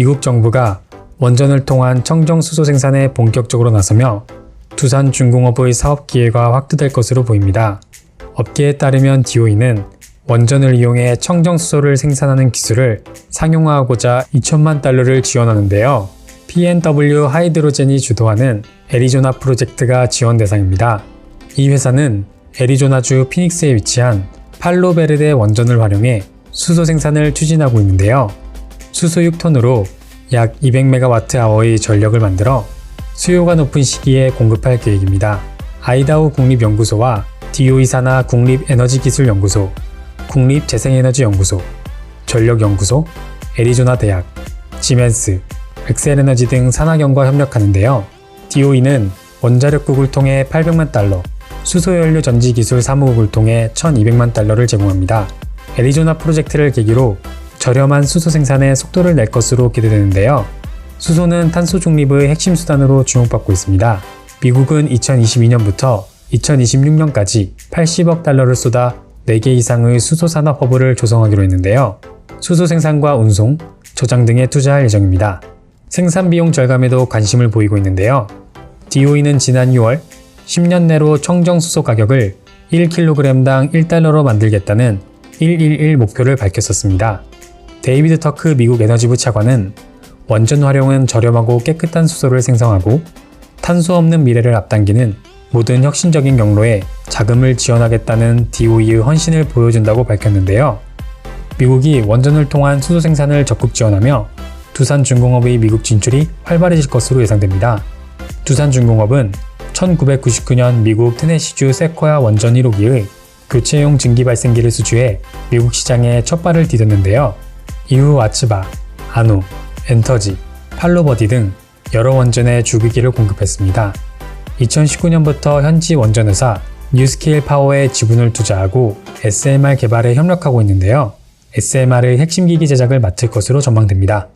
미국 정부가 원전을 통한 청정 수소 생산에 본격적으로 나서며 두산 중공업의 사업 기회가 확대될 것으로 보입니다. 업계에 따르면 DOE는 원전을 이용해 청정 수소를 생산하는 기술을 상용화하고자 2천만 달러를 지원하는데요. PNW 하이드로젠이 주도하는 애리조나 프로젝트가 지원 대상입니다. 이 회사는 애리조나주 피닉스에 위치한 팔로베르데 원전을 활용해 수소 생산을 추진하고 있는데요. 수소 6톤으로 약 200메가와트아워의 전력을 만들어 수요가 높은 시기에 공급할 계획입니다. 아이다호 국립연구소와 DOE 산하 국립에너지기술연구소, 국립재생에너지연구소, 전력연구소, 애리조나 대학, 지멘스, 엑셀에너지 등 산하경과 협력하는데요. DOE는 원자력국을 통해 800만 달러, 수소연료 전지 기술 사무국을 통해 1200만 달러를 제공합니다. 애리조나 프로젝트를 계기로 저렴한 수소 생산에 속도를 낼 것으로 기대되는데요. 수소는 탄소 중립의 핵심 수단으로 주목받고 있습니다. 미국은 2022년부터 2026년까지 80억 달러를 쏟아 4개 이상의 수소 산업 허브를 조성하기로 했는데요. 수소 생산과 운송, 저장 등에 투자할 예정입니다. 생산 비용 절감에도 관심을 보이고 있는데요. DOE는 지난 6월 10년 내로 청정 수소 가격을 1kg당 1달러로 만들겠다는 111 목표를 밝혔었습니다. 데이비드 터크 미국 에너지부 차관은 원전 활용은 저렴하고 깨끗한 수소를 생성하고 탄소 없는 미래를 앞당기는 모든 혁신적인 경로에 자금을 지원하겠다는 DOE의 헌신을 보여준다고 밝혔는데요. 미국이 원전을 통한 수소 생산을 적극 지원하며 두산 중공업의 미국 진출이 활발해질 것으로 예상됩니다. 두산 중공업은 1999년 미국 테네시주 세코야 원전 1호기의 교체용 증기 발생기를 수주해 미국 시장에 첫 발을 디뎠는데요. 이후 아츠바, 아노, 엔터지, 팔로버디 등 여러 원전에 주기기를 공급했습니다. 2019년부터 현지 원전회사 뉴스케일 파워에 지분을 투자하고 SMR 개발에 협력하고 있는데요. SMR의 핵심 기기 제작을 맡을 것으로 전망됩니다.